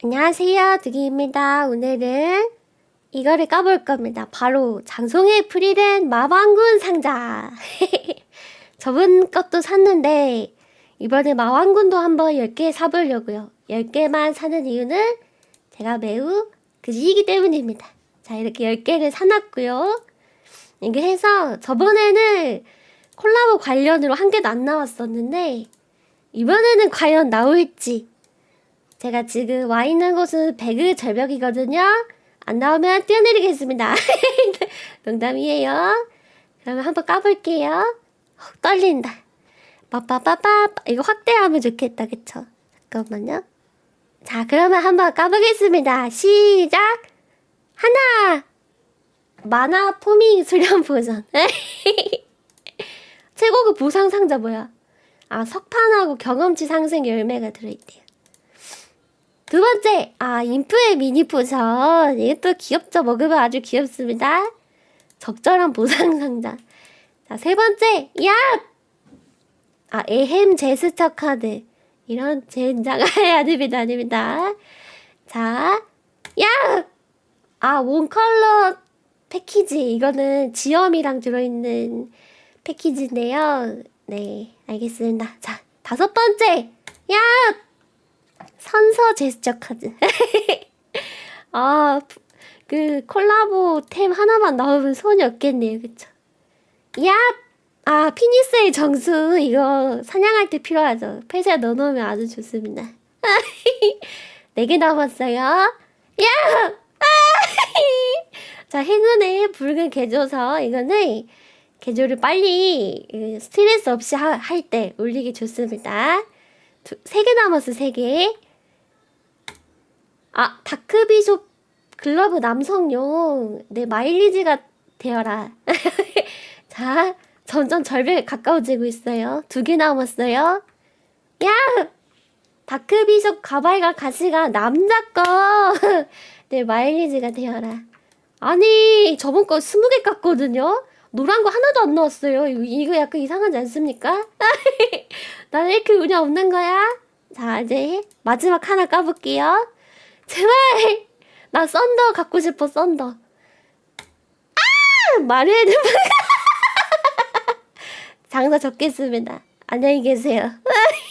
안녕하세요, 두기입니다. 오늘은 이거를 까볼 겁니다. 바로 장송의 프리랜 마왕군 상자. 저번 것도 샀는데 이번에 마왕군도 한번 10개 사보려고요. 10개만 사는 이유는 제가 매우 그지이기 때문입니다. 자, 이렇게 10개를 사놨고요. 이게 해서 저번에는 콜라보 관련으로 한 개도 안 나왔었는데 이번에는 과연 나올지 제가 지금 와 있는 곳은 배그 절벽이거든요. 안 나오면 뛰어내리겠습니다. 농담이에요. 그러면 한번 까볼게요. 어, 떨린다. 빠빠빠빠 이거 확대하면 좋겠다, 그쵸? 잠깐만요. 자, 그러면 한번 까보겠습니다. 시작. 하나. 만화 포밍 수련 버전. 최고급 보상 상자 뭐야? 아, 석판하고 경험치 상승 열매가 들어있대요. 두 번째, 아, 인프의 미니 포션. 이게 또 귀엽죠? 먹으면 아주 귀엽습니다. 적절한 보상 상자. 자, 세 번째, 야! 아, 에헴 제스처 카드. 이런 젠장, 아닙니다, 아닙니다. 자, 야! 아, 원 컬러 패키지. 이거는 지엄이랑 들어있는 패키지인데요. 네, 알겠습니다. 자, 다섯 번째, 야! 선서 제스처 카드. 아, 푸- 그 콜라보 템 하나만 나오면 손이 없겠네요. 그쵸? 야! 아, 피니스의 정수. 이거 사냥할 때 필요하죠. 폐쇄에 넣어놓으면 아주 좋습니다. 네 개 남았어요. 야! 아! 자, 행운의 붉은 개조서. 이거는 개조를 빨리 그, 스트레스 없이 할 때 올리기 좋습니다. 세개 남았어, 세 개. 아, 다크비숍 글러브 남성용. 내 마일리지가 되어라. 자, 점점 절벽에 가까워지고 있어요. 두 개 남았어요. 야! 다크비숍 가발과 가시가 남자 거. 내 마일리지가 되어라. 아니, 저번 거 스무 개 깠거든요? 노란 거 하나도 안 나왔어요. 이거, 이거 약간 이상하지 않습니까? 나는 이렇게 운이 없는 거야? 자, 이제 마지막 하나 까볼게요. 제발! 나 썬더 갖고 싶어, 썬더. 아! 말해야 돼. 장사 적겠습니다. 안녕히 계세요.